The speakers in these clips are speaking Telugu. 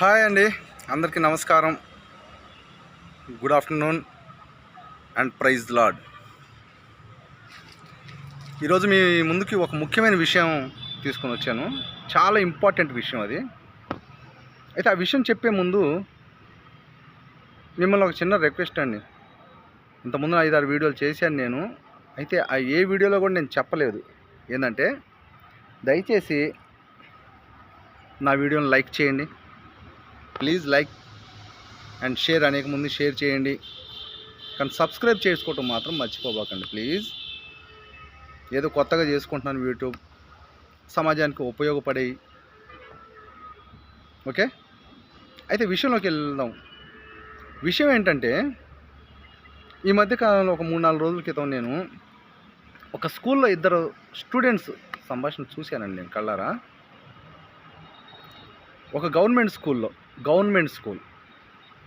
హాయ్ అండి. అందరికీ నమస్కారం. Good afternoon and praise Lord ఈరోజు మీ ముందుకి ఒక ముఖ్యమైన విషయం తీసుకొని వచ్చాను. చాలా ఇంపార్టెంట్ విషయం అది. అయితే ఆ విషయం చెప్పే ముందు మిమ్మల్ని ఒక చిన్న రిక్వెస్ట్ అండి. ఇంతకుముందు ఐదారు వీడియోలు చేశాను నేను. అయితే ఆ ఏ వీడియోలో కూడా నేను చెప్పలేదు. ఏంటంటే దయచేసి నా వీడియోని లైక్ చేయండి. ప్లీజ్ లైక్ అండ్ షేర్ అనేక ముందు షేర్ చేయండి. కానీ సబ్స్క్రైబ్ చేసుకోవటం మాత్రం మర్చిపోబాకండి ప్లీజ్. ఏదో కొత్తగా చేసుకుంటున్నాను యూట్యూబ్. సమాజానికి ఉపయోగపడే ఓకే? అయితే విషయంలోకి వెళ్దాం. విషయం ఏంటంటే ఈ మధ్య కాలంలో ఒక మూడు నాలుగు రోజుల క్రితం నేను ఒక స్కూల్లో ఇద్దరు స్టూడెంట్స్ సంభాషణ చూశానండి నేను కళ్ళారా? ఒక గవర్నమెంట్ స్కూల్లో. Government school.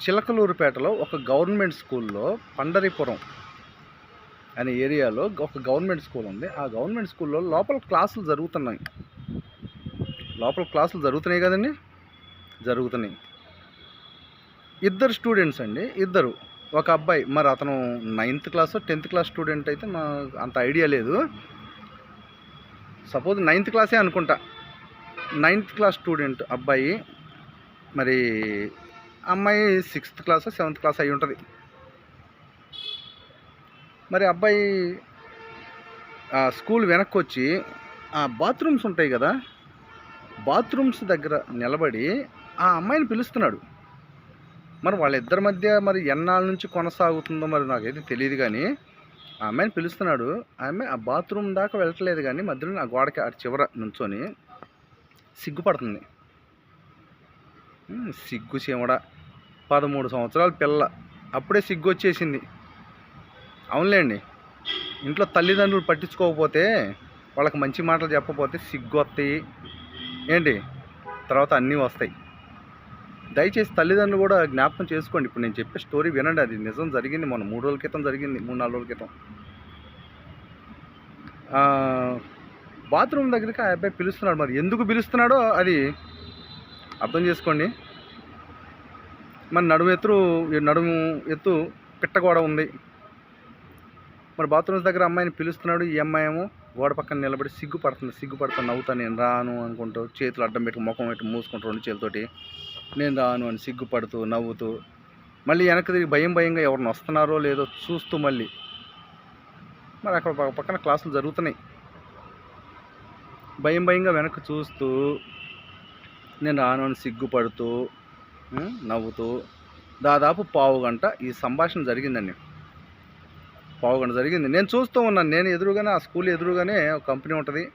చిలకలూరుపేటలో ఒక గవర్నమెంట్ స్కూల్లో పండరిపురం అనే ఏరియాలో ఒక గవర్నమెంట్ స్కూల్ ఉంది. ఆ గవర్నమెంట్ స్కూల్లో లోపల క్లాసులు జరుగుతున్నాయి. లోపల క్లాసులు జరుగుతున్నాయి కదండి? జరుగుతున్నాయి. ఇద్దరు స్టూడెంట్స్ అండి. ఇద్దరు. ఒక అబ్బాయి. మరి అతను ninth class tenth class student అయితే మా అంత ఐడియా లేదు. సపోజ్ నైన్త్ క్లాసే అనుకుంటా. నైన్త్ క్లాస్ స్టూడెంట్ అబ్బాయి మరి అమ్మాయి సిక్స్త్ క్లాస్ సెవెంత్ క్లాస్ అయి ఉంటుంది. మరి అబ్బాయి ఆ స్కూల్ వెనక్కి వచ్చి ఆ బాత్రూమ్స్ ఉంటాయి కదా బాత్రూమ్స్ దగ్గర నిలబడి ఆ అమ్మాయిని పిలుస్తున్నాడు. మరి వాళ్ళిద్దరి మధ్య మరి ఎన్నాళ్ళ నుంచి కొనసాగుతుందో మరి నాకైతే తెలియదు కానీ ఆ అమ్మాయిని పిలుస్తున్నాడు. ఆ అమ్మాయి ఆ బాత్రూమ్ దాకా వెళ్ళట్లేదు కానీ మధ్యలో ఆ గోడకి ఆ చివర నుంచొని సిగ్గుపడుతుంది. సిగ్గు చీమడ. పదమూడు సంవత్సరాల పిల్ల. అప్పుడే సిగ్గు వచ్చేసింది. అవునులేండి. ఇంట్లో తల్లిదండ్రులు పట్టించుకోకపోతే వాళ్ళకి మంచి మాటలు చెప్పకపోతే సిగ్గు వస్తాయి. ఏంటి? తర్వాత అన్నీ వస్తాయి. దయచేసి తల్లిదండ్రులు కూడా జ్ఞాపకం చేసుకోండి. ఇప్పుడు నేను చెప్పే స్టోరీ వినండి. అది నిజం జరిగింది. మొన్న మూడు రోజుల క్రితం జరిగింది. మూడు నాలుగు రోజుల క్రితం. బాత్రూమ్ దగ్గరికి ఆ అబ్బాయి పిలుస్తున్నాడు మరి. ఎందుకు పిలుస్తున్నాడో అది అర్థం చేసుకోండి. మరి నడుము ఎత్తు నడుము ఎత్తు పిట్ట గోడ ఉంది. మరి బాత్రూమ్స్ దగ్గర అమ్మాయిని పిలుస్తున్నాడు. ఈ అమ్మాయి ఏమో గోడ పక్కన నిలబడి సిగ్గుపడుతుంది. సిగ్గుపడుతుంది నవ్వుతా నేను రాను అనుకుంటూ చేతులు అడ్డం పెట్టి ముఖం పెట్టి మూసుకుంటూ రెండు చేతులతోటి నేను రాను అని సిగ్గుపడుతూ నవ్వుతూ మళ్ళీ వెనక్కి తిరిగి భయం భయంగా ఎవరిని వస్తున్నారో లేదో చూస్తూ మళ్ళీ. మరి అక్కడ పక్కన క్లాసులు జరుగుతున్నాయి. భయం భయంగా వెనక్కి చూస్తూ నేను రాను అని సిగ్గుపడుతూ నవ్వుతూ దాదాపు పావు గంట ఈ సంభాషణ జరిగిందండి. పావు గంట జరిగింది. నేను చూస్తూ ఉన్నాను. నేను ఎదురుగానే ఆ స్కూల్ ఎదురుగానే ఒక కంపెనీ ఉంటుంది.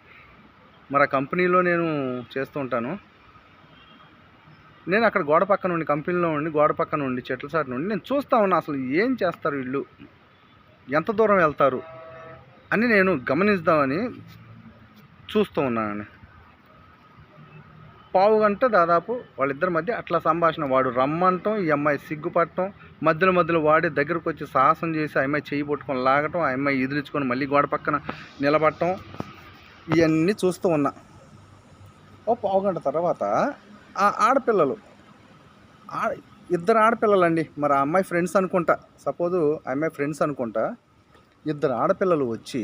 మరి ఆ కంపెనీలో నేను చేస్తూ ఉంటాను. నేను అక్కడ గోడ పక్కన ఉండి కంపెనీలో ఉండి గోడ పక్కన ఉండి చెట్ల సాటి నుండి నేను చూస్తూ ఉన్నా అసలు ఏం చేస్తారు వీళ్ళు? ఎంత దూరం వెళ్తారు? అని నేను గమనిద్దామని చూస్తూ ఉన్నానండి. పావు గంట దాదాపు వాళ్ళిద్దరి మధ్య అట్లా సంభాషణ. వాడు రమ్మంటం ఈ అమ్మాయి సిగ్గుపడటం మధ్యలో మధ్యలో వాడి దగ్గరకు వచ్చి సాహసం చేసి ఆ అమ్మాయి చేయి పట్టుకొని లాగటం ఆ అమ్మాయి ఎదిరించుకొని మళ్ళీ గోడ పక్కన నిలబడటం ఇవన్నీ చూస్తూ ఉన్నా. ఓ పావు గంట తర్వాత ఆ ఆడపిల్లలు ఆ ఇద్దరు ఆడపిల్లలండి. మరి ఆ అమ్మాయి ఫ్రెండ్స్ అనుకుంటా. సపోజు ఆ అమ్మాయి ఫ్రెండ్స్ అనుకుంటా. ఇద్దరు ఆడపిల్లలు వచ్చి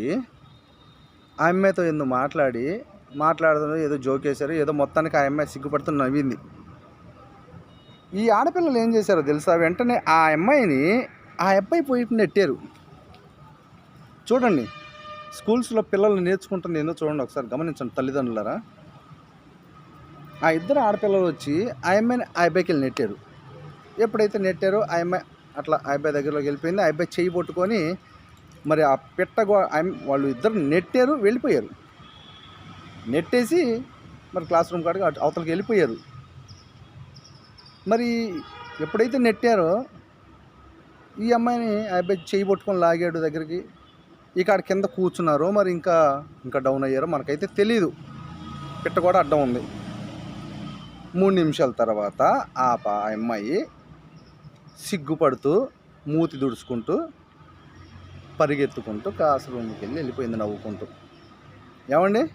ఆ అమ్మాయితో ఎందుకు మాట్లాడి మాట్లాడుతున్నారు ఏదో జోక్ వేశారు ఏదో మొత్తానికి ఆ అమ్మాయి సిగ్గుపడుతూ నవ్వింది. ఈ ఆడపిల్లలు ఏం చేశారో తెలుసా? వెంటనే ఆ అమ్మాయిని ఆ అబ్బాయి పోయి నెట్టారు. చూడండి స్కూల్స్లో పిల్లలు నేర్చుకుంటుంది ఏందో చూడండి ఒకసారి గమనించండి తల్లిదండ్రులరా. ఆ ఇద్దరు ఆడపిల్లలు వచ్చి ఆ అమ్మాయిని ఆ అబ్బాయికి వెళ్ళి నెట్టారు. ఎప్పుడైతే నెట్టారో ఆ అమ్మాయి అట్లా ఆ అబ్బాయి దగ్గరలోకి వెళ్ళిపోయింది. ఆ అబ్బాయి చెయ్యి పట్టుకొని మరి ఆ పిట్ట వాళ్ళు ఇద్దరు నెట్టారు వెళ్ళిపోయారు. నెట్టేసి మరి క్లాస్ రూమ్ కాడికి అటు- అవతలకి వెళ్ళిపోయారు. మరి ఎప్పుడైతే నెట్టారో ఈ అమ్మాయిని ఆ అబ్బాయి చేయి పట్టుకొని లాగాడు దగ్గరికి. ఇక ఆడ కింద కూర్చున్నారో మరి ఇంకా ఇంకా డౌన్ అయ్యారో మనకైతే తెలియదు పిట్ట కూడా అడ్డం ఉంది. మూడు నిమిషాల తర్వాత ఆ అమ్మాయి సిగ్గుపడుతూ మూతి దుడుచుకుంటూ పరిగెత్తుకుంటూ క్లాస్ రూమ్కి వెళ్ళి వెళ్ళిపోయింది నవ్వుకుంటూ. ఏమండి?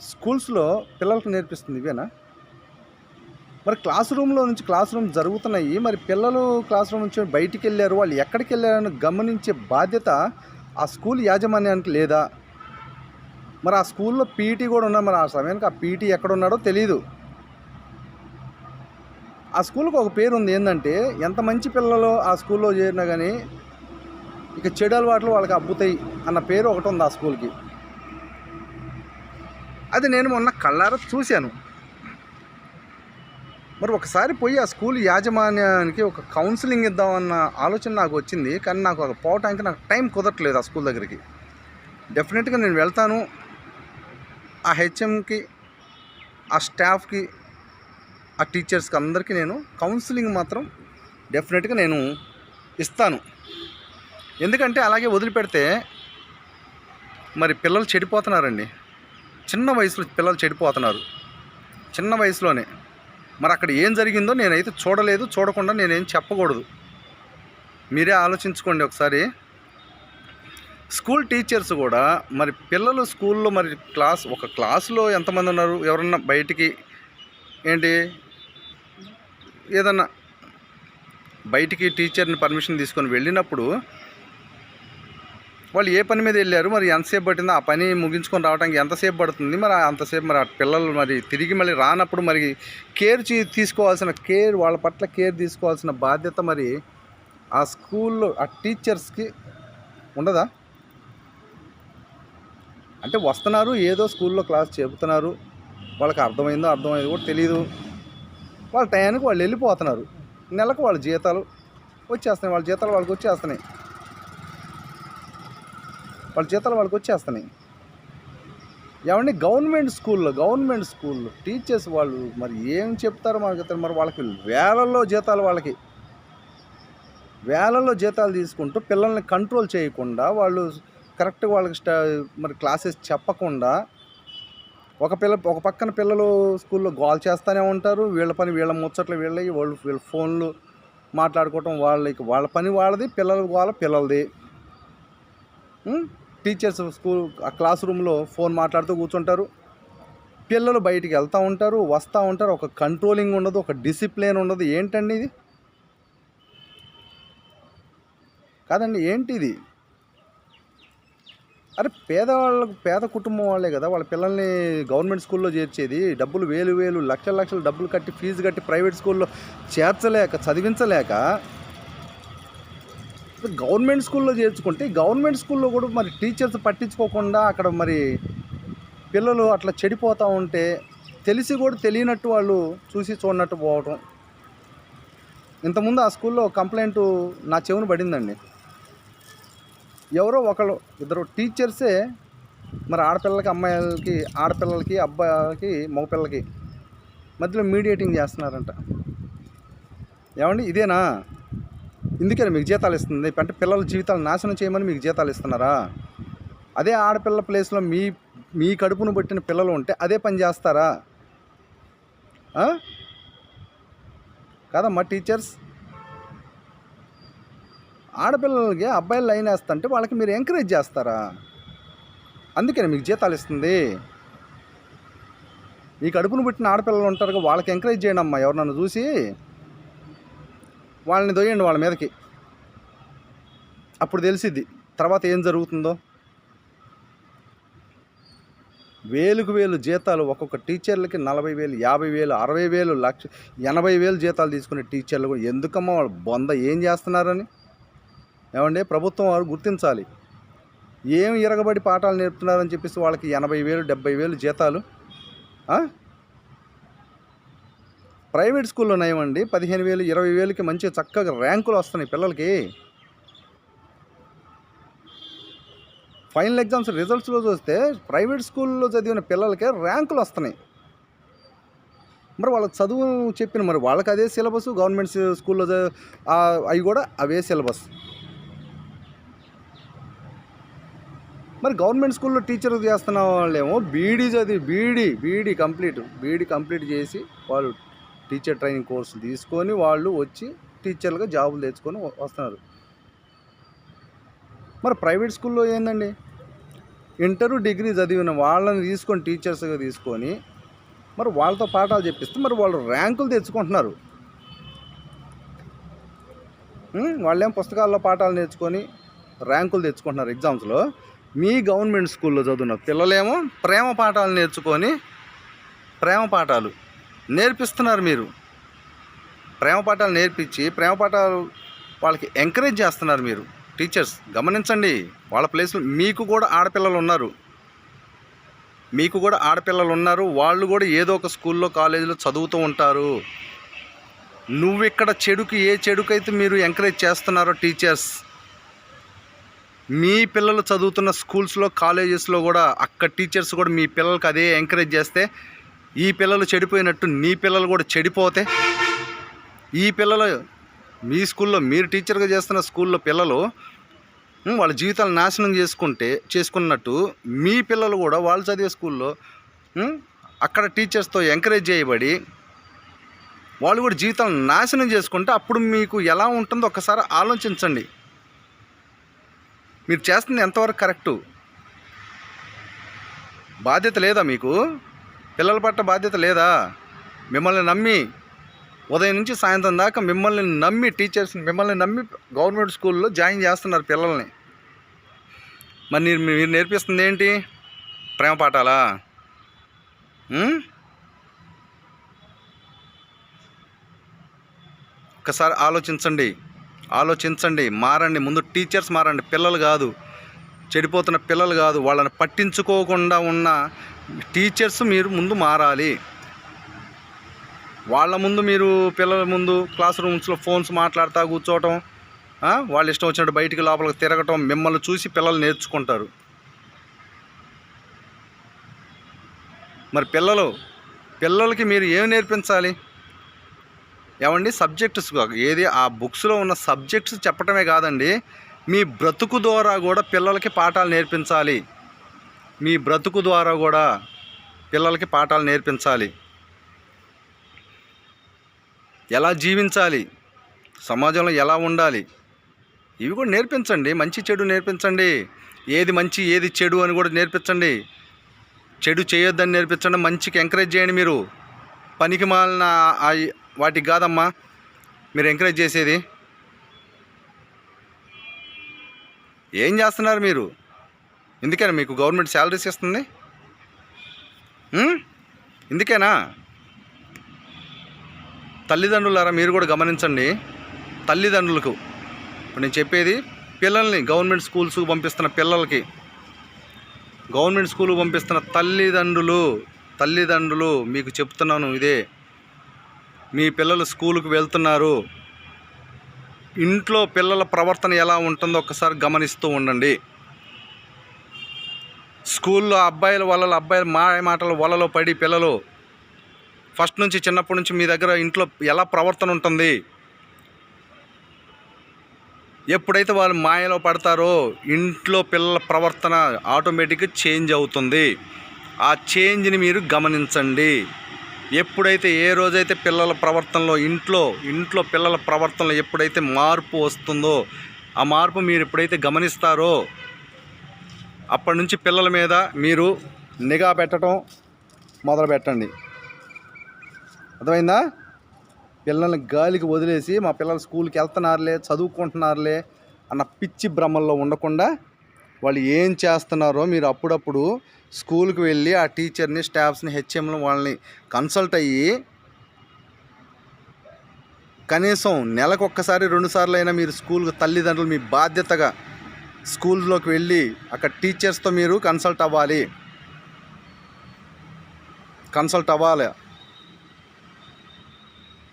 స్కూల్స్లో పిల్లలకు నేర్పిస్తుంది ఇవేనా? మరి క్లాస్ రూమ్లో నుంచి క్లాస్ రూమ్ జరుగుతున్నాయి. మరి పిల్లలు క్లాస్ రూమ్ నుంచి బయటికి వెళ్ళారు వాళ్ళు ఎక్కడికి వెళ్ళారని గమనించే బాధ్యత ఆ స్కూల్ యాజమాన్యానికి లేదా? మరి ఆ స్కూల్లో పీటీ కూడా ఉన్నారు మరి ఆ సమయానికి ఆ పీటీ ఎక్కడ ఉన్నాడో తెలియదు ఆ స్కూల్కి ఒక పేరు ఉంది. ఏంటంటే ఎంత మంచి పిల్లలు ఆ స్కూల్లో చేరినా కానీ ఇక చెడు అలవాట్లు వాళ్ళకి అబ్బుతాయి అన్న పేరు ఒకటి ఉంది ఆ స్కూల్కి. అది నేను మొన్న కళ్ళారా చూశాను. మరి ఒకసారి పోయి ఆ స్కూల్ యాజమాన్యానికి ఒక కౌన్సిలింగ్ ఇద్దామన్న ఆలోచన నాకు వచ్చింది. కానీ నాకు ఒక పోవటానికి నాకు టైం కుదరట్లేదు ఆ స్కూల్ దగ్గరికి. డెఫినెట్గా నేను వెళ్తాను. ఆ హెచ్ఎంకి ఆ స్టాఫ్కి ఆ టీచర్స్కి అందరికీ నేను కౌన్సిలింగ్ మాత్రం డెఫినెట్గా నేను ఇస్తాను. ఎందుకంటే అలాగే వదిలిపెడితే మరి పిల్లలు చెడిపోతున్నారండి. చిన్న వయసులో పిల్లలు చెడిపోతున్నారు. చిన్న వయసులోనే. మరి అక్కడ ఏం జరిగిందో నేనైతే చూడలేదు చూడకుండా నేనేం చెప్పకూడదు. మీరే ఆలోచించుకోండి ఒకసారి. స్కూల్ టీచర్స్ కూడా మరి పిల్లలు స్కూల్లో మరి క్లాస్ ఒక క్లాసులో ఎంతమంది ఉన్నారు? ఎవరన్నా బయటికి ఏంటి? ఏదన్నా బయటికి టీచర్ని పర్మిషన్ తీసుకొని వెళ్ళినప్పుడు వాళ్ళు ఏ పని మీద వెళ్ళారు? మరి ఎంతసేపు పట్టిందో? ఆ పని ముగించుకొని రావడానికి ఎంతసేపు పడుతుంది? మరి అంతసేపు మరి ఆ పిల్లలు మరి తిరిగి మళ్ళీ రానప్పుడు మరి కేర్ తీసుకోవాల్సిన కేర్ వాళ్ళ పట్ల కేర్ తీసుకోవాల్సిన బాధ్యత మరి ఆ స్కూల్లో ఆ టీచర్స్కి ఉండదా? అంటే వస్తున్నారు ఏదో స్కూల్లో క్లాస్ చెబుతున్నారు. వాళ్ళకి అర్థమైందో అర్థమైందో కూడా తెలియదు వాళ్ళ టయానికి వాళ్ళు వెళ్ళిపోతున్నారు. నెలకు వాళ్ళ జీతాలు వచ్చేస్తున్నాయి. వాళ్ళ జీతాలు వాళ్ళకి వచ్చేస్తున్నాయి. వాళ్ళ జీతాలు వాళ్ళకి వచ్చేస్తున్నాయి. ఏమండి గవర్నమెంట్ స్కూల్లో గవర్నమెంట్ స్కూల్లో టీచర్స్ వాళ్ళు మరి ఏం చెప్తారో మనకి మరి వాళ్ళకి వేలల్లో జీతాలు వాళ్ళకి. వేలల్లో జీతాలు తీసుకుంటూ పిల్లల్ని కంట్రోల్ చేయకుండా వాళ్ళు కరెక్ట్గా వాళ్ళకి స్టా మరి క్లాసెస్ చెప్పకుండా ఒక పిల్ల ఒక పక్కన పిల్లలు స్కూల్లో గోల్ చేస్తూనే ఉంటారు. వీళ్ళ పని వీళ్ళ ముచ్చట్లు వీళ్ళవి వాళ్ళు వీళ్ళ ఫోన్లు మాట్లాడుకోవటం వాళ్ళకి వాళ్ళ పని వాళ్ళది పిల్లల గోల పిల్లలది. టీచర్స్ స్కూల్ ఆ క్లాస్ రూమ్లో ఫోన్ మాట్లాడుతూ కూర్చుంటారు. పిల్లలు బయటికి వెళ్తూ ఉంటారు వస్తూ ఉంటారు. ఒక కంట్రోలింగ్ ఉండదు ఒక డిసిప్లిన్ ఉండదు. ఏంటండి ఇది? కాదండి ఏంటి ఇది అరే పేదవాళ్ళకు పేద కుటుంబం వాళ్ళే కదా. వాళ్ళ పిల్లల్ని గవర్నమెంట్ స్కూల్లో చేర్చేది డబ్బులు వేలు వేలు లక్షల లక్షలు డబ్బులు కట్టి ఫీజు కట్టి ప్రైవేట్ స్కూల్లో చేర్చలేక చదివించలేక గవర్నమెంట్ స్కూల్లో చేర్చుకుంటే గవర్నమెంట్ స్కూల్లో కూడా మరి టీచర్స్ పట్టించుకోకుండా అక్కడ మరి పిల్లలు అట్లా చెడిపోతూ ఉంటే తెలిసి కూడా తెలియనట్టు వాళ్ళు చూసి చూడనట్టు పోవటం. ఇంతకుముందు ఆ స్కూల్లో కంప్లైంట్ నా చెవును పడిందండి. ఎవరో ఒకరు ఇద్దరు టీచర్సే మరి ఆడపిల్లలకి అమ్మాయిలకి ఆడపిల్లలకి అబ్బాయిలకి మగపిల్లలకి మధ్యలో మీడియేటింగ్ చేస్తున్నారంట. ఏమండి ఇదేనా? ఇందుకని మీకు జీతాలు ఇస్తుంది? అంటే పిల్లల జీవితాలు నాశనం చేయమని మీకు జీతాలు ఇస్తున్నారా? అదే ఆడపిల్ల ప్లేస్లో మీ మీ కడుపును పట్టిన పిల్లలు ఉంటే అదే పని చేస్తారా? కాదమ్మా టీచర్స్. ఆడపిల్లలకి అబ్బాయిలు లైన్ వేస్తుంటే వాళ్ళకి మీరు ఎంకరేజ్ చేస్తారా? అందుకని మీకు జీతాలు ఇస్తుంది. మీ కడుపును పుట్టిన ఆడపిల్లలు ఉంటారు వాళ్ళకి ఎంకరేజ్ చేయండి అమ్మా ఎవరినన్ను చూసి. వాళ్ళని దొయ్యండి వాళ్ళ మీదకి. అప్పుడు తెలిసిద్ది తర్వాత ఏం జరుగుతుందో? వేలుకు వేలు జీతాలు ఒక్కొక్క టీచర్లకి నలభై వేలు యాభై వేలు అరవై వేలు లక్ష ఎనభై వేలు జీతాలు తీసుకునే టీచర్లు కూడా ఎందుకమ్మా వాళ్ళు బొంద ఏం చేస్తున్నారని? ఏమండి ప్రభుత్వం వారు గుర్తించాలి. ఏం ఇరగబడి పాఠాలు నేర్పుతున్నారని చెప్పేసి వాళ్ళకి ఎనభై వేలు డెబ్బై వేలు జీతాలు? ప్రైవేట్ స్కూల్లో నయమండి. పదిహేను వేలు ఇరవై వేలకి మంచి చక్కగా ర్యాంకులు వస్తున్నాయి పిల్లలకి. ఫైనల్ ఎగ్జామ్స్ రిజల్ట్స్లో చూస్తే ప్రైవేట్ స్కూల్లో చదివిన పిల్లలకే ర్యాంకులు వస్తున్నాయి. మరి వాళ్ళకి చదువు చెప్పిన మరి వాళ్ళకి అదే సిలబస్ గవర్నమెంట్ స్కూల్లో అవి కూడా అవే సిలబస్. మరి గవర్నమెంట్ స్కూల్లో టీచర్ చేస్తున్న వాళ్ళేమో బీడీ చదివి BEd BEd complete BEd complete చేసి వాళ్ళు టీచర్ ట్రైనింగ్ కోర్సులు తీసుకొని వాళ్ళు వచ్చి టీచర్లుగా జాబులు తెచ్చుకొని వస్తున్నారు. మరి ప్రైవేట్ స్కూల్లో ఏందండి? ఇంటరు డిగ్రీ చదివిన వాళ్ళని తీసుకొని టీచర్స్గా తీసుకొని మరి వాళ్ళతో పాఠాలు చెప్పిస్తే మరి వాళ్ళు ర్యాంకులు తెచ్చుకుంటున్నారు. వాళ్ళేం పుస్తకాల్లో పాఠాలు నేర్చుకొని ర్యాంకులు తెచ్చుకుంటున్నారు ఎగ్జామ్స్లో. మీ గవర్నమెంట్ స్కూల్లో చదువున్న పిల్లలేమో ప్రేమ పాఠాలు నేర్చుకొని ప్రేమ పాఠాలు నేర్పిస్తున్నారు మీరు. ప్రేమ పాఠాలు నేర్పించి ప్రేమ పాఠాలు వాళ్ళకి ఎంకరేజ్ చేస్తున్నారు మీరు. టీచర్స్ గమనించండి వాళ్ళ ప్లేస్లో మీకు కూడా ఆడపిల్లలు ఉన్నారు. మీకు కూడా ఆడపిల్లలు ఉన్నారు వాళ్ళు కూడా ఏదో ఒక స్కూల్లో కాలేజీలో చదువుతూ ఉంటారు. నువ్వు ఇక్కడ చెడుకి ఏ చెడుకైతే మీరు ఎంకరేజ్ చేస్తున్నారో టీచర్స్ మీ పిల్లలు చదువుతున్న స్కూల్స్లో కాలేజెస్లో కూడా అక్కడ టీచర్స్ కూడా మీ పిల్లలకి అదే ఎంకరేజ్ చేస్తే ఈ పిల్లలు చెడిపోయినట్టు నీ పిల్లలు కూడా చెడిపోతే ఈ పిల్లలు మీ స్కూల్లో మీరు టీచర్గా చేస్తున్న స్కూల్లో పిల్లలు వాళ్ళ జీవితాలు నాశనం చేసుకుంటే చేసుకున్నట్టు మీ పిల్లలు కూడా వాళ్ళు చదివే స్కూల్లో అక్కడ టీచర్స్తో ఎంకరేజ్ చేయబడి వాళ్ళు కూడా జీవితాలను నాశనం చేసుకుంటే అప్పుడు మీకు ఎలా ఉంటుందో ఒకసారి ఆలోచించండి. మీరు చేస్తుంది ఎంతవరకు కరెక్టు? బాధ్యత లేదా మీకు? పిల్లల పట్ల బాధ్యత లేదా? మిమ్మల్ని నమ్మి ఉదయం నుంచి సాయంత్రం దాకా మిమ్మల్ని నమ్మి టీచర్స్ మిమ్మల్ని నమ్మి గవర్నమెంట్ స్కూల్లో జాయిన్ చేస్తున్నారు పిల్లల్ని. మరి మీరు మీరు నేర్పిస్తుంది ఏంటి? ప్రేమ పాఠాలా? ఒకసారి ఆలోచించండి. ఆలోచించండి. మారండి. ముందు టీచర్స్ మారండి. పిల్లలు కాదు. చెడిపోతున్న పిల్లలు కాదు. వాళ్ళని పట్టించుకోకుండా ఉన్న టీచర్స్ మీరు ముందు మారాలి. వాళ్ళ ముందు మీరు పిల్లల ముందు క్లాస్ రూమ్స్లో ఫోన్స్ మాట్లాడుతూ కూర్చోవటం వాళ్ళు ఇష్టం వచ్చినట్టు బయటికి లోపలికి తిరగటం మిమ్మల్ని చూసి పిల్లలు నేర్చుకుంటారు. మరి పిల్లలు పిల్లలకి మీరు ఏం నేర్పించాలి? ఏమండి? సబ్జెక్ట్స్ ఏది? ఆ బుక్స్లో ఉన్న సబ్జెక్ట్స్ చెప్పటమే కాదండి మీ బ్రతుకు ద్వారా కూడా పిల్లలకి పాఠాలు నేర్పించాలి. మీ బ్రతుకు ద్వారా కూడా పిల్లలకి పాఠాలు నేర్పించాలి. ఎలా జీవించాలి? సమాజంలో ఎలా ఉండాలి? ఇవి కూడా నేర్పించండి. మంచి చెడు నేర్పించండి. ఏది మంచి ఏది చెడు అని కూడా నేర్పించండి. చెడు చేయొద్దని నేర్పించండి. మంచికి ఎంకరేజ్ చేయండి మీరు. పనికి మాలిన వాటికి కాదమ్మా. మీరు ఎంకరేజ్ చేసేది. ఏం చేస్తున్నారు మీరు? ఎందుకేనా మీకు గవర్నమెంట్ శాలరీస్ ఇస్తుంది? ఎందుకైనా? తల్లిదండ్రులారా మీరు కూడా గమనించండి. తల్లిదండ్రులకు ఇప్పుడు నేను చెప్పేది పిల్లల్ని గవర్నమెంట్ స్కూల్స్కి పంపిస్తున్న పిల్లలకి గవర్నమెంట్ స్కూల్కి పంపిస్తున్న తల్లిదండ్రులు తల్లిదండ్రులు మీకు చెప్తున్నాను ఇదే. మీ పిల్లలు స్కూల్కి వెళ్తున్నారు. ఇంట్లో పిల్లల ప్రవర్తన ఎలా ఉంటుందో ఒకసారి గమనిస్తూ ఉండండి. స్కూల్లో అబ్బాయిల వల్ల అబ్బాయిల మాయ మాటల వలలో పడి పిల్లలు ఫస్ట్ నుంచి చిన్నప్పటి నుంచి మీ దగ్గర ఇంట్లో ఎలా ప్రవర్తన ఉంటుంది? ఎప్పుడైతే వాళ్ళు మాయలో పడతారో ఇంట్లో పిల్లల ప్రవర్తన ఆటోమేటిక్గా చేంజ్ అవుతుంది. ఆ చేంజ్ని మీరు గమనించండి. ఎప్పుడైతే ఏ రోజైతే పిల్లల ప్రవర్తనలో ఇంట్లో ఇంట్లో పిల్లల ప్రవర్తనలో ఎప్పుడైతే మార్పు వస్తుందో ఆ మార్పు మీరు ఎప్పుడైతే గమనిస్తారో అప్పటి నుంచి పిల్లల మీద మీరు నిఘా పెట్టడం మొదలు పెట్టండి. అర్థమైందా? పిల్లల్ని గాలికి వదిలేసి మా పిల్లలు స్కూల్కి వెళ్తున్నారులే చదువుకుంటున్నారులే అన్న పిచ్చి భ్రమల్లో ఉండకుండా వాళ్ళు ఏం చేస్తున్నారో మీరు అప్పుడప్పుడు స్కూల్కి వెళ్ళి ఆ టీచర్ని స్టాఫ్స్ని హెచ్ఎంలు వాళ్ళని కన్సల్ట్ అయ్యి కనీసం నెలకు ఒక్కసారి రెండుసార్లు అయినా మీరు స్కూల్కి తల్లిదండ్రులు మీ బాధ్యతగా స్కూల్లోకి వెళ్ళి అక్కడ టీచర్స్తో మీరు కన్సల్ట్ అవ్వాలి. కన్సల్ట్ అవ్వాలి.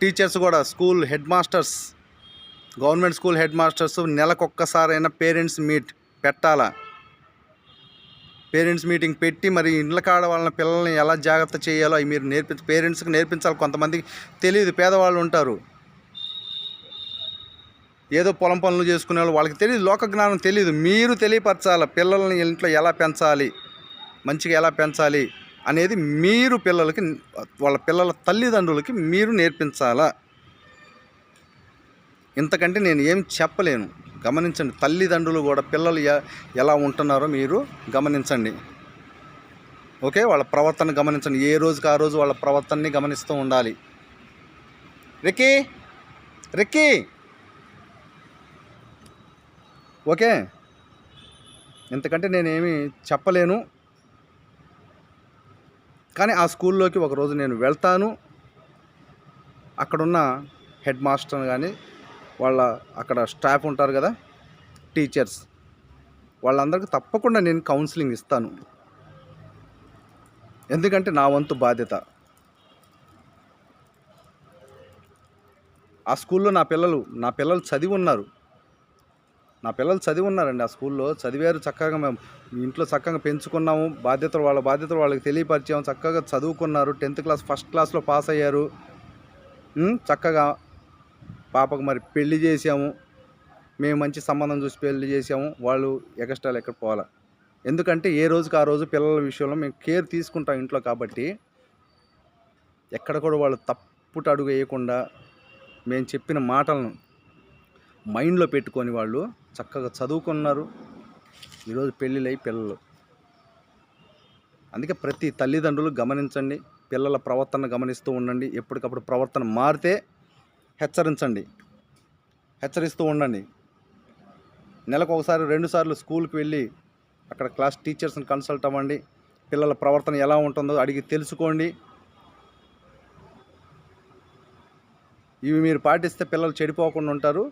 టీచర్స్ కూడా school head masters government school head masters నెలకొక్కసారైనా parents meet పెట్టాలా? పేరెంట్స్ మీటింగ్ పెట్టి మరి ఇండ్ల కాడ వాళ్ళ పిల్లల్ని ఎలా జాగ్రత్త చేయాలో అవి మీరు నేర్పి పేరెంట్స్కి నేర్పించాలి. కొంతమందికి తెలియదు పేదవాళ్ళు ఉంటారు. ఏదో పొలం పనులు చేసుకునే వాళ్ళు వాళ్ళకి తెలియదు లోక జ్ఞానం తెలియదు మీరు తెలియపరచాలి పిల్లల్ని ఇంట్లో ఎలా పెంచాలి మంచిగా ఎలా పెంచాలి అనేది మీరు పిల్లలకి వాళ్ళ పిల్లల తల్లిదండ్రులకి మీరు నేర్పించాలా? ఇంతకంటే నేను ఏం చెప్పలేను. గమనించండి తల్లిదండ్రులు కూడా పిల్లలు ఎలా ఉంటున్నారో మీరు గమనించండి. ఓకే? వాళ్ళ ప్రవర్తన గమనించండి. ఏ రోజుకి ఆ రోజు వాళ్ళ ప్రవర్తనని గమనిస్తూ ఉండాలి. రిక్కీ రిక్కీ ఓకే. ఇంతకంటే నేనేమి చెప్పలేను. కానీ ఆ స్కూల్లోకి ఒకరోజు నేను వెళ్తాను. అక్కడున్న హెడ్ మాస్టర్ కానీ వాళ్ళ అక్కడ స్టాఫ్ ఉంటారు కదా టీచర్స్. వాళ్ళందరికీ తప్పకుండా నేను కౌన్సిలింగ్ ఇస్తాను. ఎందుకంటే నా వంతు బాధ్యత. ఆ స్కూల్లో నా పిల్లలు నా పిల్లలు చదివి ఉన్నారు నా పిల్లలు చదివి ఉన్నారండి ఆ స్కూల్లో. చదివారు చక్కగా మేము ఇంట్లో చక్కగా పెంచుకున్నాము. బాధ్యతలు వాళ్ళ బాధ్యతలు వాళ్ళకి తెలియపరిచాము. చక్కగా చదువుకున్నారు. టెన్త్ క్లాస్ ఫస్ట్ క్లాస్లో పాస్ అయ్యారు. చక్కగా పాపకు మరి పెళ్ళి చేసాము మేము మంచి సంబంధం చూసి పెళ్ళి చేసాము వాళ్ళు ఎక్స్ట్రాలు ఎక్కడ పోవాలి? ఎందుకంటే ఏ రోజుకి ఆ రోజు పిల్లల విషయంలో మేము కేర్ తీసుకుంటాం ఇంట్లో కాబట్టి ఎక్కడ కూడా వాళ్ళు తప్పుట అడుగు వేయకుండా మేము చెప్పిన మాటలను మైండ్లో పెట్టుకొని వాళ్ళు చక్కగా చదువుకున్నారు. ఈరోజు పెళ్ళిళ్ళై పిల్లలు. అందుకే ప్రతి తల్లిదండ్రులు గమనించండి పిల్లల ప్రవర్తన గమనిస్తూ ఉండండి. ఎప్పటికప్పుడు ప్రవర్తన మారితే హెచ్చరించండి. హెచ్చరిస్తూ ఉండండి. నెలకు ఒకసారి రెండుసార్లు స్కూల్కి వెళ్ళి అక్కడ క్లాస్ టీచర్స్ని కన్సల్ట్ అవ్వండి. పిల్లల ప్రవర్తన ఎలా ఉంటుందో అడిగి తెలుసుకోండి. ఇవి మీరు పాటిస్తే పిల్లలు చెడిపోకుండా ఉంటారు.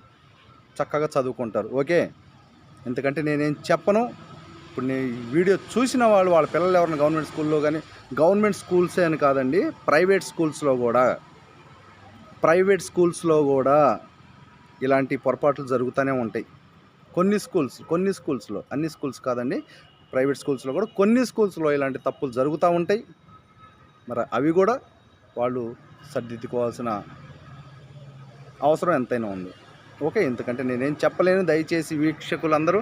చక్కగా చదువుకుంటారు. ఓకే? ఎందుకంటే నేనేం చెప్పను. ఇప్పుడు నేను వీడియో చూసిన వాళ్ళు వాళ్ళ పిల్లలు ఎవరైనా గవర్నమెంట్ స్కూల్లో కానీ గవర్నమెంట్ స్కూల్సే అని కాదండి ప్రైవేట్ స్కూల్స్లో కూడా ప్రైవేట్ స్కూల్స్లో కూడా ఇలాంటి పొరపాట్లు జరుగుతూనే ఉంటాయి. కొన్ని స్కూల్స్ కొన్ని స్కూల్స్లో అన్ని స్కూల్స్ కాదండి ప్రైవేట్ స్కూల్స్లో కూడా కొన్ని స్కూల్స్లో ఇలాంటి తప్పులు జరుగుతూ ఉంటాయి. మరి అవి కూడా వాళ్ళు సర్దిద్దుకోవాల్సిన అవసరం ఎంతైనా ఉంది. ఓకే ఎందుకంటే నేనేం చెప్పలేను. దయచేసి వీక్షకులందరూ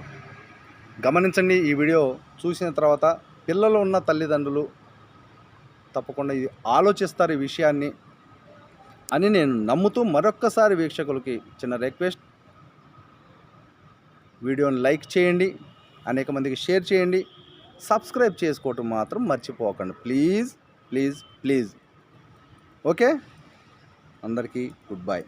గమనించండి. ఈ వీడియో చూసిన తర్వాత పిల్లలు ఉన్న తల్లిదండ్రులు తప్పకుండా ఇది ఆలోచిస్తారు ఈ విషయాన్ని అని నేను నమ్ముతూ మరొక్కసారి వీక్షకులకి చిన్న రిక్వెస్ట్. వీడియోని లైక్ చేయండి అనేక మందికి షేర్ చేయండి. సబ్స్క్రైబ్ చేసుకోవటం మాత్రం మర్చిపోకండి. Please please please. ఓకే? అందరికీ గుడ్ బై.